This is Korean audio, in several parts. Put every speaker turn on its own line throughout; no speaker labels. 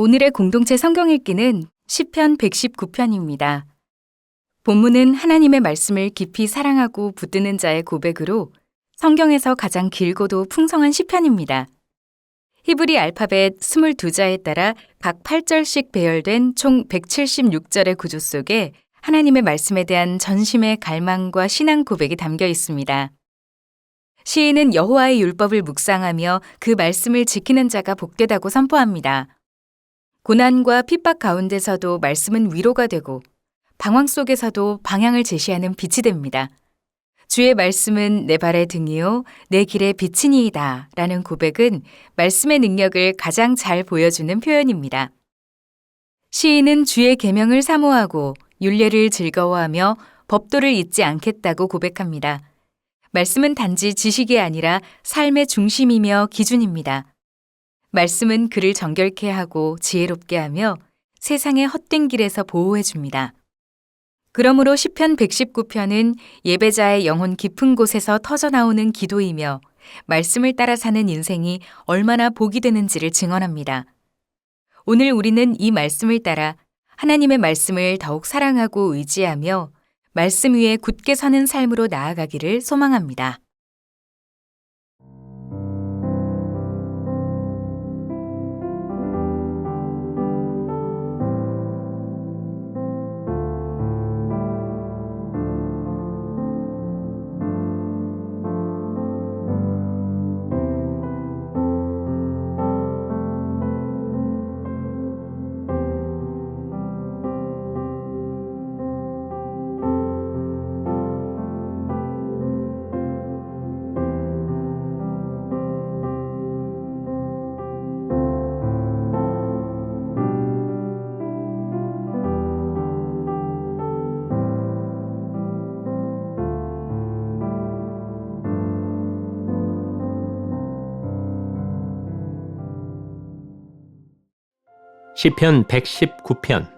오늘의 공동체 성경 읽기는 시편 119편입니다. 본문은 하나님의 말씀을 깊이 사랑하고 붙드는 자의 고백으로 성경에서 가장 길고도 풍성한 시편입니다. 히브리 알파벳 22자에 따라 각 8절씩 배열된 총 176절의 구조 속에 하나님의 말씀에 대한 전심의 갈망과 신앙 고백이 담겨 있습니다. 시인은 여호와의 율법을 묵상하며 그 말씀을 지키는 자가 복되다고 선포합니다. 고난과 핍박 가운데서도 말씀은 위로가 되고 방황 속에서도 방향을 제시하는 빛이 됩니다. 주의 말씀은 내 발의 등이요 내 길의 빛이니이다 라는 고백은 말씀의 능력을 가장 잘 보여주는 표현입니다. 시인은 주의 계명을 사모하고 윤례를 즐거워하며 법도를 잊지 않겠다고 고백합니다. 말씀은 단지 지식이 아니라 삶의 중심이며 기준입니다. 말씀은 그를 정결케 하고 지혜롭게 하며 세상의 헛된 길에서 보호해 줍니다. 그러므로 시편 119편은 예배자의 영혼 깊은 곳에서 터져 나오는 기도이며 말씀을 따라 사는 인생이 얼마나 복이 되는지를 증언합니다. 오늘 우리는 이 말씀을 따라 하나님의 말씀을 더욱 사랑하고 의지하며 말씀 위에 굳게 서는 삶으로 나아가기를 소망합니다.
시편 119편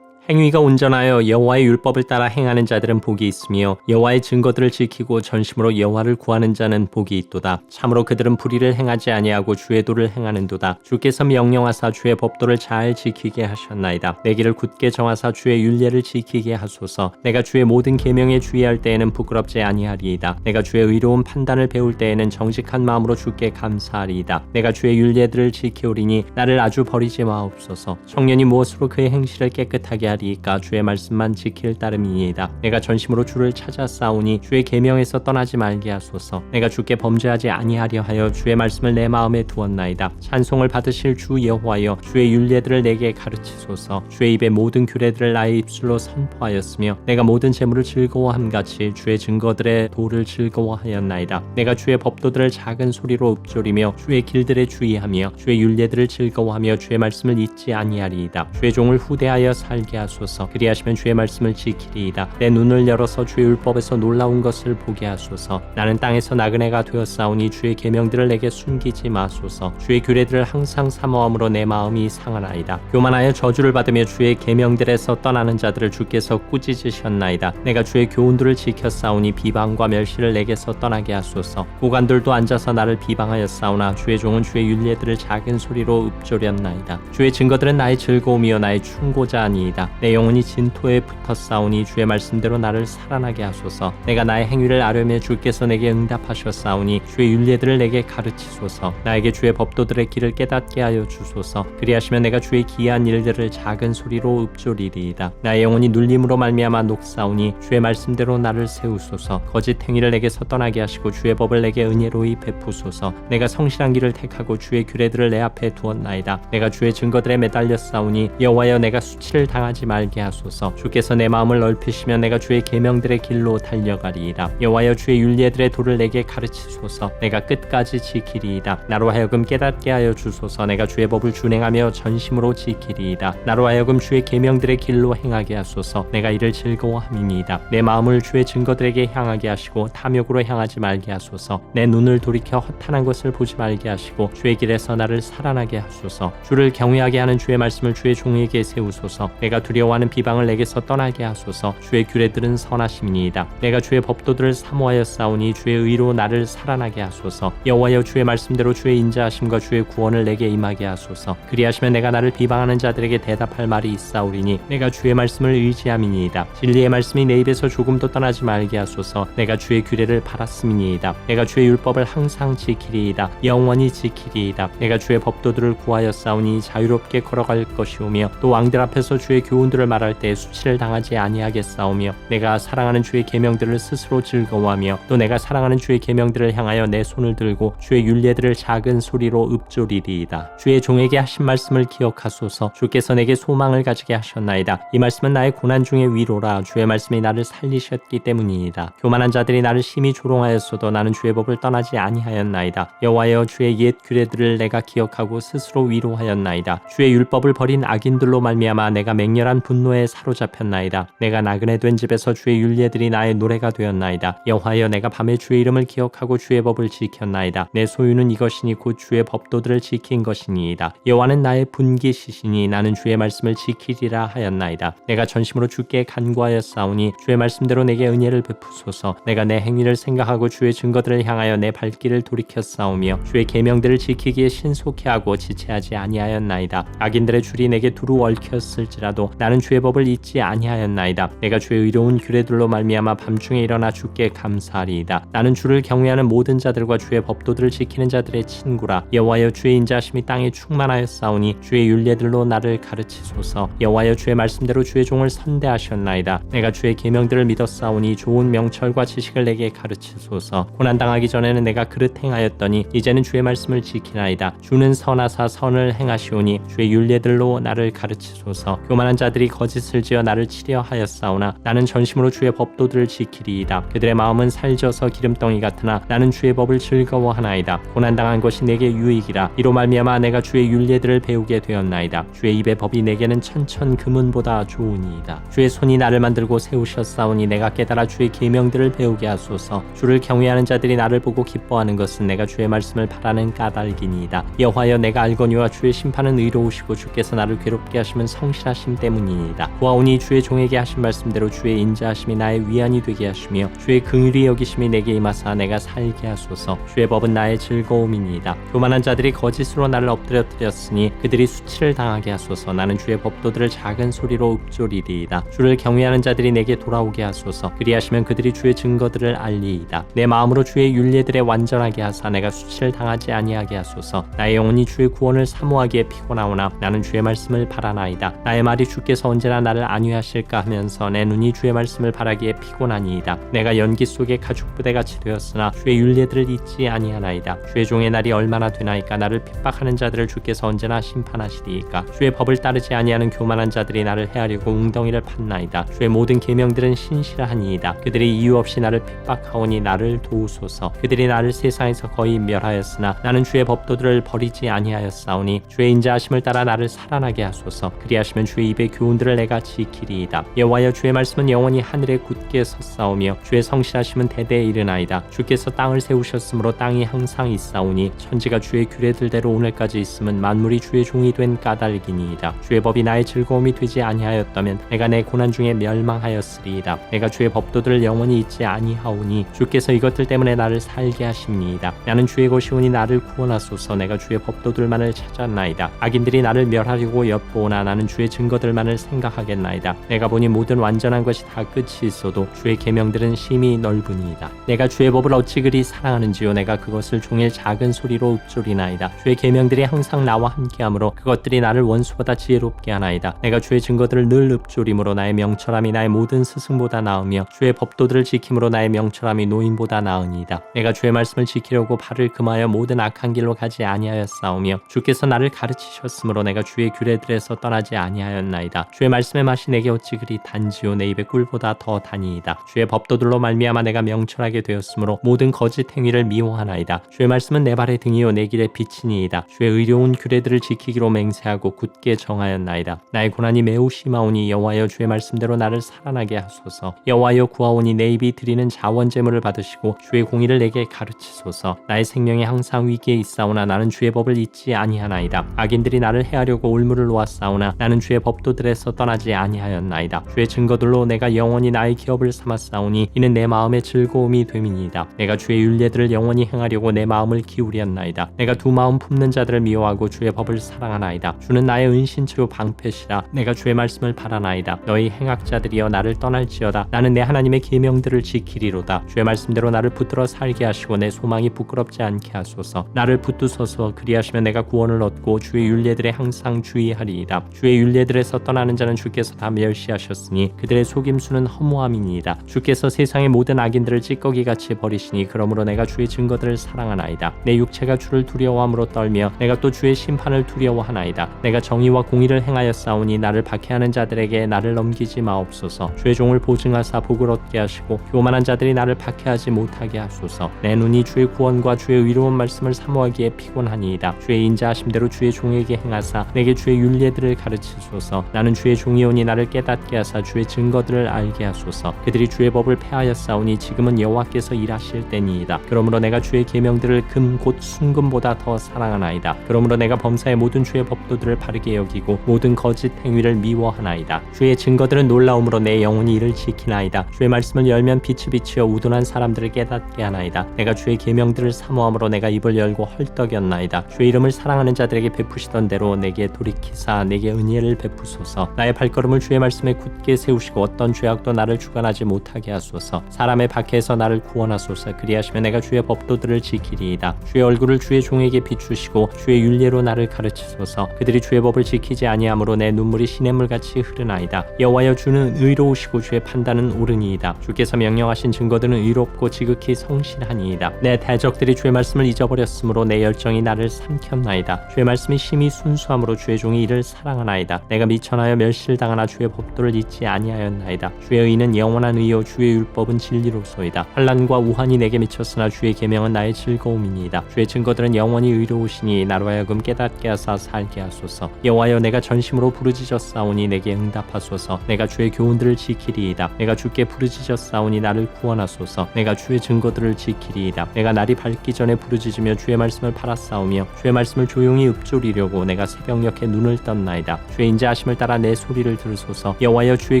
행위가 온전하여 여호와의 율법을 따라 행하는 자들은 복이 있으며 여호와의 증거들을 지키고 전심으로 여호와를 구하는 자는 복이 있도다. 참으로 그들은 불의를 행하지 아니하고 주의 도를 행하는도다. 주께서 명령하사 주의 법도를 잘 지키게 하셨나이다. 내 길을 굳게 정하사 주의 율례를 지키게 하소서. 내가 주의 모든 계명에 주의할 때에는 부끄럽지 아니하리이다. 내가 주의 의로운 판단을 배울 때에는 정직한 마음으로 주께 감사하리이다. 내가 주의 율례들을 지키오리니 나를 아주 버리지 마옵소서. 청년이 무엇으로 그의 행실을 깨끗하게 하리 하리이까 주의 말씀만 지킬 따름이니이다. 내가 전심으로 주를 찾아 싸우니 주의 계명에서 떠나지 말게 하소서. 내가 주께 범죄하지 아니하려 하여 주의 말씀을 내 마음에 두었나이다. 찬송을 받으실 주 여호와여 주의 율례들을 내게 가르치소서. 주의 입의 모든 규례들을 나의 입술로 선포하였으며 내가 모든 재물을 즐거워함 같이 주의 증거들의 도를 즐거워하였나이다. 내가 주의 법도들을 작은 소리로 읊조리며 주의 길들에 주의하며 주의 율례들을 즐거워하며 주의 말씀을 잊지 아니하리이다. 주의 종을 후대하여 살게 하소서. 그리하시면 주의 말씀을 지키리이다. 내 눈을 열어서 주의 율법에서 놀라운 것을 보게 하소서. 나는 땅에서 나그네가 되었사오니 주의 계명들을 내게 숨기지 마소서. 주의 규례들을 항상 사모함으로 내 마음이 상하나이다. 교만하여 저주를 받으며 주의 계명들에서 떠나는 자들을 주께서 꾸짖으셨나이다. 내가 주의 교훈들을 지켰사오니 비방과 멸시를 내게서 떠나게 하소서. 고관들도 앉아서 나를 비방하였사오나 주의 종은 주의 윤례들을 작은 소리로 읊조렸나이다. 주의 증거들은 나의 즐거움이요 나의 충고자 아니이다 내 영혼이 진토에 붙어 싸우니 주의 말씀대로 나를 살아나게 하소서. 내가 나의 행위를 아뢰며 주께서 내게 응답하셨사오니 주의 윤례들을 내게 가르치소서. 나에게 주의 법도들의 길을 깨닫게 하여 주소서. 그리하시면 내가 주의 기이한 일들을 작은 소리로 읊조리리이다. 나의 영혼이 눌림으로 말미암아 녹사오니 주의 말씀대로 나를 세우소서. 거짓 행위를 내게서 떠나게 하시고 주의 법을 내게 은혜로이 베푸소서. 내가 성실한 길을 택하고 주의 규례들을 내 앞에 두었나이다. 내가 주의 증거들에 매달려 싸우니 여호와여 내가 수치를 당하지 말게 하소서. 주께서 내 마음을 넓히시며 내가 주의 계명들의 길로 달려가리이다. 여호와여 주의 윤례들의 도를 내게 가르치소서. 내가 끝까지 지키리이다. 나로 하여금 깨닫게 하여 주소서. 내가 주의 법을 준행하며 전심으로 지키리이다. 나로 하여금 주의 계명들의 길로 행하게 하소서. 내가 이를 즐거워함이니이다. 내 마음을 주의 증거들에게 향하게 하시고 탐욕으로 향하지 말게 하소서. 내 눈을 돌이켜 허탄한 것을 보지 말게 하시고 주의 길에서 나를 살아나게 하소서. 주를 경외하게 하는 주의 말씀을 주의 종에게 세우소서. 내가 두려워하는 비방을 내게서 떠나게 하소서. 주의 규례들은 선하심이니이다. 내가 주의 법도들을 사모하여 싸우니 주의 의로 나를 살아나게 하소서. 여호와여 주의 말씀대로 주의 인자하심과 주의 구원을 내게 임하게 하소서. 그리하시면 내가 나를 비방하는 자들에게 대답할 말이 있사오리니 내가 주의 말씀을 의지함이니이다. 진리의 말씀이 내 입에서 조금도 떠나지 말게 하소서. 내가 주의 규례를 바랐음이니이다. 내가 주의 율법을 항상 지키리이다. 영원히 지키리이다. 내가 주의 법도들을 구하여 싸우니 자유롭게 걸어갈 것이오며 또 왕들 앞에서 주의 교훈 들을 말할 때 수치를 당하지 아니하겠사오며 내가 사랑하는 주의 계명들을 스스로 즐거워하며 또 내가 사랑하는 주의 계명들을 향하여 내 손을 들고 주의 율례들을 작은 소리로 읊조리리이다. 주의 종에게 하신 말씀을 기억하소서. 주께서 내게 소망을 가지게 하셨나이다. 이 말씀은 나의 고난 중의 위로라. 주의 말씀이 나를 살리셨기 때문이니이다. 교만한 자들이 나를 심히 조롱하였어도 나는 주의 법을 떠나지 아니하였나이다. 여호와여 주의 옛 규례들을 내가 기억하고 스스로 위로하였나이다. 주의 율법을 버린 악인들로 말미암아 내가 맹렬한 분노에 사로잡혔나이다. 내가 나그네 된 집에서 주의 율례들이 나의 노래가 되었나이다. 여호와여 내가 밤에 주의 이름을 기억하고 주의 법을 지켰나이다. 내 소유는 이것이니 곧 주의 법도들을 지킨 것이니이다. 여호와는 나의 분기시시니 나는 주의 말씀을 지키리라 하였나이다. 내가 전심으로 주께 간구하였사오니 주의 말씀대로 내게 은혜를 베푸소서. 내가 내 행위를 생각하고 주의 증거들을 향하여 내 발길을 돌이켰사오며 주의 계명들을 지키기에 신속히 하고 지체하지 아니하였나이다. 악인들의 줄이 내게 두루 얽혔을지라도 나는 주의 법을 잊지 아니하였나이다. 내가 주의 의로운 규례들로 말미암아 밤중에 일어나 주께 감사하리이다. 나는 주를 경외하는 모든 자들과 주의 법도들을 지키는 자들의 친구라. 여호와여 주의 인자하심이 땅에 충만하였사오니 주의 율례들로 나를 가르치소서. 여호와여 주의 말씀대로 주의 종을 선대하셨나이다. 내가 주의 계명들을 믿었사오니 좋은 명철과 지식을 내게 가르치소서. 고난 당하기 전에는 내가 그릇 행하였더니 이제는 주의 말씀을 지키나이다. 주는 선하사 선을 행하시오니 주의 율례들로 나를 가르치소서. 교만한 자 들이 거짓을 지어 나를 치려 하였사오나 나는 전심으로 주의 법도들을 지키리이다. 그들의 마음은 살져서 기름덩이 같으나 나는 주의 법을 즐거워하나이다. 고난 당한 것이 내게 유익이라. 이로 말미암아 내가 주의 율례들을 배우게 되었나이다. 주의 입의 법이 내게는 천천 금은보다 좋으니이다. 주의 손이 나를 만들고 세우셨사오니 내가 깨달아 주의 계명들을 배우게 하소서. 주를 경외하는 자들이 나를 보고 기뻐하는 것은 내가 주의 말씀을 바라는 까닭이니이다. 여호와여 내가 알거니와 주의 심판은 의로우시고 주께서 나를 괴롭게 하시면 성실하심 때문 이니이다. 보아오니 주의 종에게 하신 말씀대로 주의 인자하심이 나의 위안이 되게 하시며 주의 긍휼히 여기심이 내게 임하사 내가 살게 하소서. 주의 법은 나의 즐거움이니이다. 교만한 자들이 거짓으로 나를 엎드려뜨렸으니 그들이 수치를 당하게 하소서. 나는 주의 법도들을 작은 소리로 읊조리리이다. 주를 경외하는 자들이 내게 돌아오게 하소서. 그리하시면 그들이 주의 증거들을 알리이다. 내 마음으로 주의 율례들에 완전하게 하사 내가 수치를 당하지 아니하게 하소서. 나의 영혼이 주의 구원을 사모하기에 피곤하오나 나는 주의 말씀을 바라나이다. 나의 말이 주 께서 언제나 나를 안위하실까 하면서 내 눈이 주의 말씀을 바라기에 피곤하니이다. 내가 연기 속에 가죽 부대 같이 되었으나 주의 율례들을 잊지 아니하나이다. 주의 종의 날이 얼마나 되나이까 나를 핍박하는 자들을 주께서 언제나 심판하시리이까. 주의 법을 따르지 아니하는 교만한 자들이 나를 해하려고 웅덩이를 팠나이다. 주의 모든 계명들은 신실하니이다. 그들이 이유 없이 나를 핍박하오니 나를 도우소서. 그들이 나를 세상에서 거의 멸하였으나 나는 주의 법도들을 버리지 아니하였사오니 주의 인자하심을 따라 나를 살아나게 하소서. 그리하시면 주의 입의 교훈들을 내가 지키리이다. 여호와여 주의 말씀은 영원히 하늘에 굳게 섰사오며 주의 성실하심은 대대에 이르나이다. 주께서 땅을 세우셨으므로 땅이 항상 있사오니 천지가 주의 규례들대로 오늘까지 있음은 만물이 주의 종이 된 까닭이니이다. 주의 법이 나의 즐거움이 되지 아니하였다면 내가 내 고난 중에 멸망하였으리이다. 내가 주의 법도들을 영원히 잊지 아니하오니 주께서 이것들 때문에 나를 살게 하십니이다. 나는 주의 것이오니 나를 구원하소서. 내가 주의 법도들만을 찾았나이다. 악인들이 나를 멸하려고 엿보오나 나는 주의 증거들만 을 생각하겠나이다. 내가 보니 모든 완전한 것이 다 끝이 있어도 주의 계명들은 심히 넓으니이다. 내가 주의 법을 어찌 그리 사랑하는지요? 내가 그것을 종일 작은 소리로 읊조리나이다. 주의 계명들이 항상 나와 함께하므로 그것들이 나를 원수보다 지혜롭게 하나이다. 내가 주의 증거들을 늘 읊조림으로 나의 명철함이 나의 모든 스승보다 나으며 주의 법도들을 지킴으로 나의 명철함이 노인보다 나으니이다. 내가 주의 말씀을 지키려고 발을 금하여 모든 악한 길로 가지 아니하였사오며 주께서 나를 가르치셨으므로 내가 주의 규례들에서 떠나지 아니하였나이다 주의 말씀의 맛이 내게 어찌 그리 단지요? 내 입의 꿀보다 더 다니이다. 주의 법도들로 말미암아 내가 명철하게 되었으므로 모든 거짓 행위를 미워하나이다. 주의 말씀은 내 발의 등이요 내 길의 빛이니이다. 주의 의로운 규례들을 지키기로 맹세하고 굳게 정하였나이다. 나의 고난이 매우 심하오니 여호와여 주의 말씀대로 나를 살아나게 하소서. 여호와여 구하오니 내 입이 드리는 자원 제물을 받으시고 주의 공의를 내게 가르치소서. 나의 생명이 항상 위기에 있사오나 나는 주의 법을 잊지 아니하나이다. 악인들이 나를 해하려고 올무를 놓았사오나 나는 주의 법도 들 법도들에서 떠나지 아니하였나이다. 주의 증거들로 내가 영원히 나의 기업을 삼았사오니 이는 내 마음의 즐거움이 됨이니이다. 내가 주의 율례들을 영원히 행하려고 내 마음을 기울였나이다. 내가 두 마음 품는 자들을 미워하고 주의 법을 사랑하나이다. 주는 나의 은신처요 방패시라. 내가 주의 말씀을 바라나이다. 너희 행악자들이여 나를 떠날지어다. 나는 내 하나님의 계명들을 지키리로다. 주의 말씀대로 나를 붙들어 살게 하시고 내 소망이 부끄럽지 않게 하소서. 나를 붙드소서 그리하시면 내가 구원을 얻고 주의 율례들에 항상 주의하리이다. 주의 율례들에서 떠 나는 자는 주께서 다 멸시하셨으니 그들의 속임수는 허무함이니이다. 주께서 세상의 모든 악인들을 찌꺼기 같이 버리시니 그러므로 내가 주의 증거들을 사랑하나이다. 내 육체가 주를 두려워함으로 떨며 내가 또 주의 심판을 두려워하나이다. 내가 정의와 공의를 행하여 싸우니 나를 박해하는 자들에게 나를 넘기지 마옵소서. 주의 종을 보증하사 복을 얻게 하시고 교만한 자들이 나를 박해하지 못하게 하소서. 내 눈이 주의 구원과 주의 의로운 말씀을 사모하기에 피곤하니이다. 주의 인자하심대로 주의 종에게 행하사 내게 주의 율례들을 가르치소서. 나는 주의 종이오니 나를 깨닫게 하사 주의 증거들을 알게 하소서. 그들이 주의 법을 폐하였사오니 지금은 여호와께서 일하실 때니이다. 그러므로 내가 주의 계명들을 금 곧 순금보다 더 사랑하나이다. 그러므로 내가 범사의 모든 주의 법도들을 바르게 여기고 모든 거짓 행위를 미워하나이다. 주의 증거들은 놀라움으로 내 영혼이 이를 지키나이다. 주의 말씀을 열면 빛이 비치어 우둔한 사람들을 깨닫게 하나이다. 내가 주의 계명들을 사모함으로 내가 입을 열고 헐떡였나이다. 주의 이름을 사랑하는 자들에게 베푸시던 대로 내게 돌이키사 내게 은혜를 베푸소서. 나의 발걸음을 주의 말씀에 굳게 세우시고 어떤 죄악도 나를 주관하지 못하게 하소서. 사람의 박해에서 나를 구원하소서. 그리하시면 내가 주의 법도들을 지키리이다. 주의 얼굴을 주의 종에게 비추시고 주의 율례로 나를 가르치소서. 그들이 주의 법을 지키지 아니하므로 내 눈물이 시냇물 같이 흐르나이다. 여호와여 주는 의로우시고 주의 판단은 옳으니이다. 주께서 명령하신 증거들은 의롭고 지극히 성실하니이다. 내 대적들이 주의 말씀을 잊어버렸으므로 내 열정이 나를 삼켰나이다. 주의 말씀이 심히 순수함으로 주의 종이 이를 사랑하나이다. 내가 미 천하여 멸실당하나 주의 법도를 잊지 아니하였나이다. 주의 의는 영원한 의요 주의 율법은 진리로소이다. 환란과 우환이 내게 미쳤으나 주의 계명은 나의 즐거움이니이다. 주의 증거들은 영원히 의로우시니 나로 하여금 깨닫게 하사 살게 하소서. 여호와여 내가 전심으로 부르짖었사오니 내게 응답하소서. 내가 주의 교훈들을 지키리이다. 내가 주께 부르짖었사오니 나를 구원하소서. 내가 주의 증거들을 지키리이다. 내가 날이 밝기 전에 부르짖으며 주의 말씀을 팔았사오며 주의 말씀을 조용히 읊조리려고 내가 새벽녘에 눈을 떴나이다. 주의 인자하심을 따라 내 소리를 들으소서. 여호와여 주의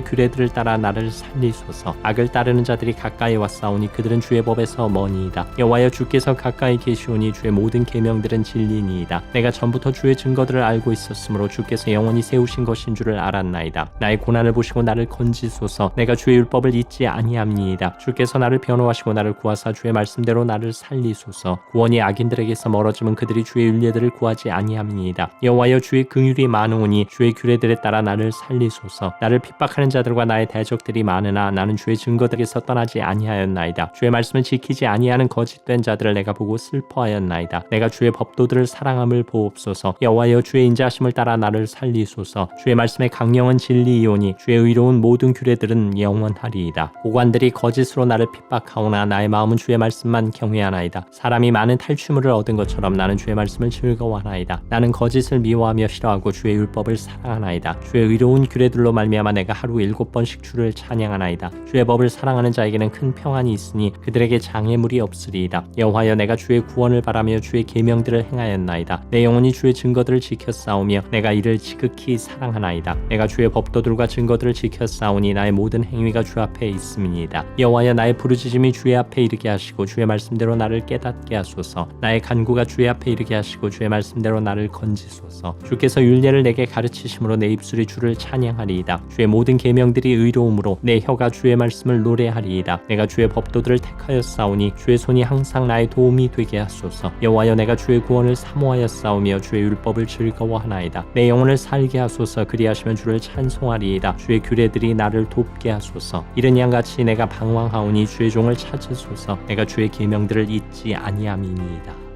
규례들을 따라 나를 살리소서. 악을 따르는 자들이 가까이 왔사오니 그들은 주의 법에서 머니이다. 여호와여 주께서 가까이 계시오니 주의 모든 계명들은 진리니이다. 내가 전부터 주의 증거들을 알고 있었으므로 주께서 영원히 세우신 것인 줄을 알았나이다. 나의 고난을 보시고 나를 건지소서. 내가 주의 율법을 잊지 아니함니이다. 주께서 나를 변호하시고 나를 구하사 주의 말씀대로 나를 살리소서. 구원이 악인들에게서 멀어지면 그들이 주의 율례들을 구하지 아니함니이다. 여호와여 주의 긍휼이 많으오니 주의 규례들에 따라 나를 살리소서. 나를 핍박하는 자들과 나의 대적들이 많으나 나는 주의 증거들에서 떠나지 아니하였나이다. 주의 말씀을 지키지 아니하는 거짓된 자들을 내가 보고 슬퍼하였나이다. 내가 주의 법도들을 사랑함을 보옵소서. 여호와여 주의 인자하심을 따라 나를 살리소서. 주의 말씀의 강령은 진리이오니 주의 의로운 모든 규례들은 영원하리이다. 고관들이 거짓으로 나를 핍박하오나 나의 마음은 주의 말씀만 경외하나이다. 사람이 많은 탈취물을 얻은 것처럼 나는 주의 말씀을 즐거워하나이다. 나는 거짓을 미워하며 싫어하고 주의 율법을 사랑하나이다. 주의 의로운 규례들로 말미암아 내가 하루 일곱 번씩 주를 찬양하나이다. 주의 법을 사랑하는 자에게는 큰 평안이 있으니 그들에게 장애물이 없으리이다. 여호와여 내가 주의 구원을 바라며 주의 계명들을 행하였나이다. 내 영혼이 주의 증거들을 지켰사오며 내가 이를 지극히 사랑하나이다. 내가 주의 법도들과 증거들을 지켰사오니 나의 모든 행위가 주 앞에 있음이니이다. 여호와여 나의 부르짖음이 주의 앞에 이르게 하시고 주의 말씀대로 나를 깨닫게 하소서. 나의 간구가 주의 앞에 이르게 하시고 주의 말씀대로 나를 건지소서. 주께서 율례를 내게 가르치심으로 내 입술 이 주를 찬양하리이다. 주의 모든 계명들이 의로움으로 내 혀가 주의 말씀을 노래하리이다. 내가 주의 법도들을 택하였사오니 주의 손이 항상 나의 도움이 되게 하소서. 여호와여 내가 주의 구원을 사모하였사오며 주의 율법을 즐거워하나이다. 내 영혼을 살게 하소서. 그리하시면 주를 찬송하리이다. 주의 규례들이 나를 돕게 하소서. 이른 양같이 내가 방황하오니 주의 종을 찾으소서. 내가 주의 계명들을 잊지 아니함이니이다.